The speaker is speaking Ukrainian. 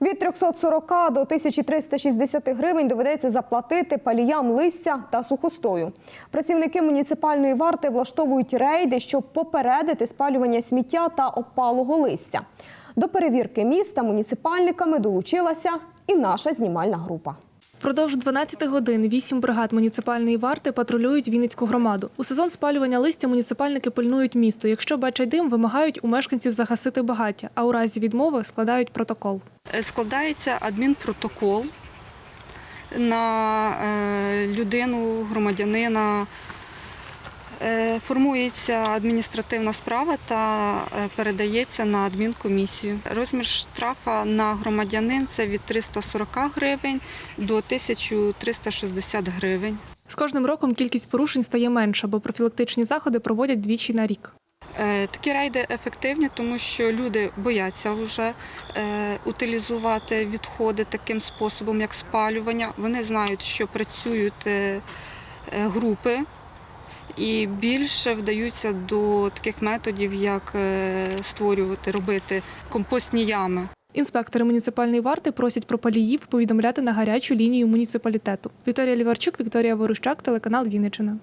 Від 340 до 1360 гривень доведеться заплатити паліям листя та сухостою. Працівники муніципальної варти влаштовують рейди, щоб попередити спалювання сміття та опалого листя. До перевірки міста муніципальниками долучилася і наша знімальна група. Впродовж 12 годин вісім бригад муніципальної варти патрулюють Вінницьку громаду. У сезон спалювання листя муніципальники пильнують місто. Якщо бачать дим, вимагають у мешканців загасити багаття, а у разі відмови складають протокол. Е, складається адмінпротокол на е, людину, громадянина. Е, Формується адміністративна справа та передається на адмінкомісію. Розмір штрафа на громадянин це від 340 гривень до 1360 гривень. З кожним роком кількість порушень стає менша, бо профілактичні заходи проводять двічі на рік. Е, Такі рейди ефективні, тому що люди бояться вже е, утилізувати відходи таким способом, як спалювання. Вони знають, що працюють е, групи і більше вдаються до таких методів, як створювати, робити компостні ями. Інспектори муніципальної варти просять про паліїв повідомляти на гарячу лінію муніципалітету. Вікторія Ліварчук, Вікторія Ворущак, телеканал Вінниччина.